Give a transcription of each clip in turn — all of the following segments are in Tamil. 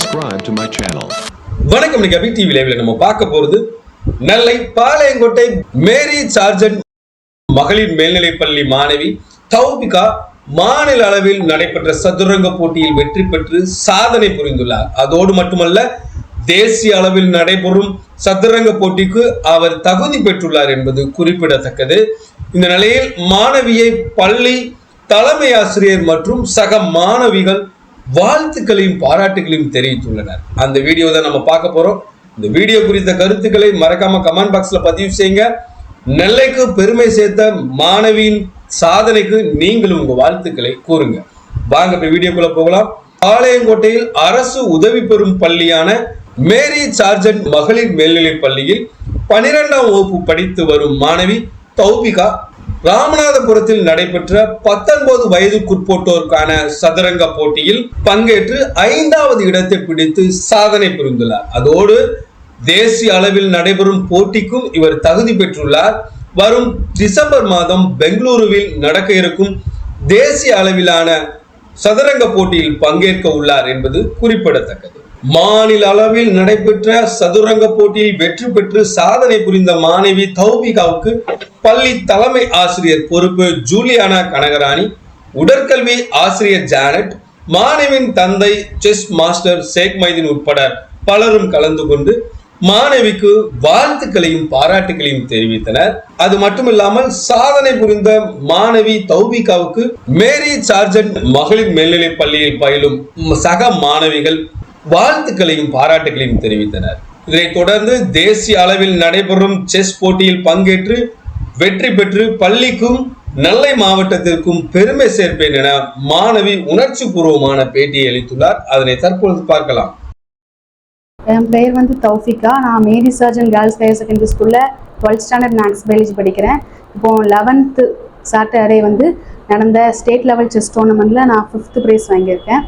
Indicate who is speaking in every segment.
Speaker 1: subscribe to my channel.
Speaker 2: வணக்கம் இன்னைக்கு டிவி லைவ்ல நம்ம பார்க்க போறது நெல்லை பாளையங்கோட்டை மேரி சார்ஜன் மகளிர் மேல்நிலைப்பள்ளி மாணவி தௌபிகா மாநில அளவில் நடைபெற்ற சதுரங்க போட்டியில் வெற்றி பெற்று சாதனை புரிந்துள்ளார் அதோடு மட்டுமல்ல தேசிய அளவில் நடைபெறும் சதுரங்க போட்டிக்கு அவர் தகுதி பெற்றுள்ளார் என்பது குறிப்பிடத்தக்கது இந்த நிலையில் மாணவியை பள்ளி தலைமை ஆசிரியர் மற்றும் சக மாணவிகள் வாழ்த்துக்களையும் பாராட்டுகளையும் தெரிவித்துள்ளனர். அந்த வீடியோ தான் நம்ம பார்க்க போறோம். இந்த வீடியோ குறித்த கருத்துக்களை மறக்காம கமெண்ட் பாக்ஸ்ல பதிவு செய்யுங்க. நெல்லைக்கு பெருமை சேர்த்த மாணவியின் சாதனைக்கு நீங்களும் உங்க வாழ்த்துக்களை கூறுங்க. வாங்க இப்ப வீடியோக்குள்ள போகலாம். பாளையங்கோட்டையில் அரசு உதவி பெறும் பள்ளியான மேரி சார்ஜன் மகளிர் மேல்நிலைப் பள்ளியில் பனிரெண்டாம் வகுப்பு படித்து வரும் மாணவி தௌபிகா ராமநாதபுரத்தில் நடைபெற்ற பத்தொன்பது வயதுக்குட்பட்டோருக்கான சதுரங்க போட்டியில் பங்கேற்று ஐந்தாவது இடத்தை பிடித்து சாதனை புரிந்துள்ளார். அதோடு தேசிய அளவில் நடைபெறும் போட்டிக்கும் இவர் தகுதி பெற்றுள்ளார். வரும் டிசம்பர் மாதம் பெங்களூருவில் நடக்க இருக்கும் தேசிய அளவிலான சதுரங்க போட்டியில் பங்கேற்க உள்ளார் என்பது குறிப்பிடத்தக்கது. மாநில அளவில் நடைபெற்ற சதுரங்க போட்டியில் வெற்றி பெற்று சாதனை புரிந்த மாணவி தௌபிகாவுக்கு பள்ளி தலைமை ஆசிரியர் பொறுப்பு ஜூலியானா கனகராணி உடற்கல்வி ஆசிரியர் ஜானட் மாணவியின் தந்தை செஸ் மாஸ்டர் ஷேக் மைதீன் உட்பட பலரும் கலந்து கொண்டு மாணவிக்கு வாழ்த்துக்களையும் பாராட்டுகளையும் தெரிவித்தனர். அது மட்டுமில்லாமல் சாதனை புரிந்த மாணவி தௌபிகாவுக்கு மேரி சார்ஜன் மகளிர் மேல்நிலைப் பள்ளியில் பயிலும் சக மாணவிகள் வாழ்த்துக்களையும் பாராட்டுகளையும் தெரிவித்தனர். இதனைத் தொடர்ந்து தேசிய அளவில் நடைபெறும் செஸ் போட்டியில் பங்கேற்று வெற்றி பெற்று பள்ளிக்கும் நெல்லை மாவட்டத்திற்கும் பெருமை சேர்ப்பேன் என மாணவி உணர்ச்சி பூர்வமான பேட்டியை அளித்துள்ளார். அதனை தற்பொழுது பார்க்கலாம்.
Speaker 3: என் பெயர் வந்து தௌஃபிகா. நான் Mary surgeon girls higher secondary ஸ்கூலில் டுவெல்த் ஸ்டாண்டர்ட் மேக்ஸ் பயாலஜி படிக்கிறேன். இப்போ லெவன்த்து சாட்டர்டே வந்து நடந்த ஸ்டேட் லெவல் செஸ் டோர்னமெண்ட்டில் நான் ஃபிஃப்த்து ப்ரைஸ் வாங்கியிருக்கேன்.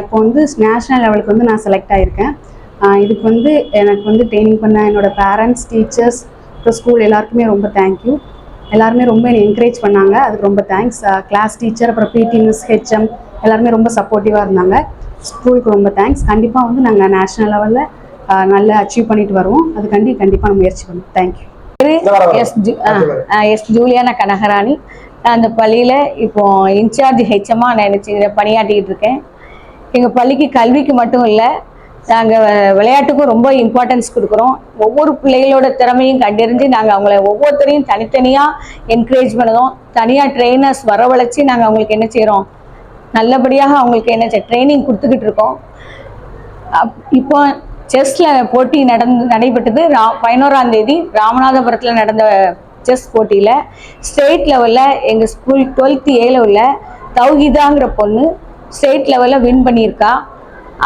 Speaker 3: இப்போ வந்து நேஷ்னல் லெவலுக்கு வந்து நான் செலக்ட் ஆகியிருக்கேன் ஆஹ் இதுக்கு வந்து எனக்கு வந்து ட்ரைனிங் பண்ண என்னோடய பேரண்ட்ஸ் டீச்சர்ஸ் அப்புறம் ஸ்கூல் எல்லாருக்குமே ரொம்ப தேங்க்யூ எல்லாருமே ரொம்ப என்னை என்கரேஜ் பண்ணாங்க. அதுக்கு ரொம்ப தேங்க்ஸ் கிளாஸ் டீச்சர் அப்புறம் பிடி மிஸ் ஹெச்எம் எல்லாருமே ரொம்ப சப்போர்ட்டிவாக இருந்தாங்க. ஸ்கூலுக்கு ரொம்ப தேங்க்ஸ் கண்டிப்பாக வந்து நாங்கள் நேஷ்னல் லெவலில் நல்லா அச்சீவ் பண்ணிட்டு வருவோம். அது கண்டி கண்டிப்பாக நம்ம முயற்சி பண்ணுவோம் thank you
Speaker 4: S S Juliana Kanakarani. நான் அந்த பள்ளியில் இப்போ இன்சார்ஜ் ஹெச்எம்மா நான் நினச்சி பணியாற்றிக்கிட்டு இருக்கேன். எங்கள் பள்ளிக்கு கல்விக்கு மட்டும் இல்லை நாங்கள் விளையாட்டுக்கும் ரொம்ப இம்பார்ட்டன்ஸ் கொடுக்குறோம். ஒவ்வொரு பிள்ளைகளோட திறமையும் கண்டறிஞ்சு நாங்கள் அவங்கள ஒவ்வொருத்தரையும் தனித்தனியாக என்கரேஜ் பண்ணுறோம் தனியாக ட்ரெயினர்ஸ் வரவழைச்சி நாங்கள் அவங்களுக்கு என்ன செய்கிறோம் நல்லபடியாக அவங்களுக்கு என்ன ட்ரைனிங் கொடுத்துக்கிட்டு இருக்கோம். அப்- இப்போ செஸ்ல போட்டி நடந்து நடைபெற்றது ரா பதினோராம் தேதி ராமநாதபுரத்தில் நடந்த செஸ் போட்டியில் ஸ்டேட் லெவலில் எங்கள் ஸ்கூல் டுவெல்த்து ஏல உள்ள தௌஹிதாங்கிற பொண்ணு ஸ்டேட் லெவலில் வின் பண்ணியிருக்கா.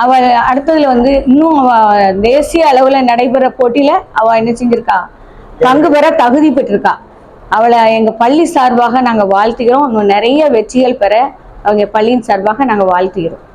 Speaker 4: அவள் அடுத்ததில் வந்து இன்னும் அவள் தேசிய அளவில் நடைபெற போட்டியில் அவள் என்ன செஞ்சிருக்கா? பங்கு பெற தகுதி பெற்றிருக்கா. அவளை எங்கள் பள்ளி சார்பாக நாங்கள் வாழ்த்துகிறோம். இன்னும் நிறைய வெற்றிகள் பெற அவங்க பள்ளியின் சார்பாக நாங்கள் வாழ்த்துகிறோம்.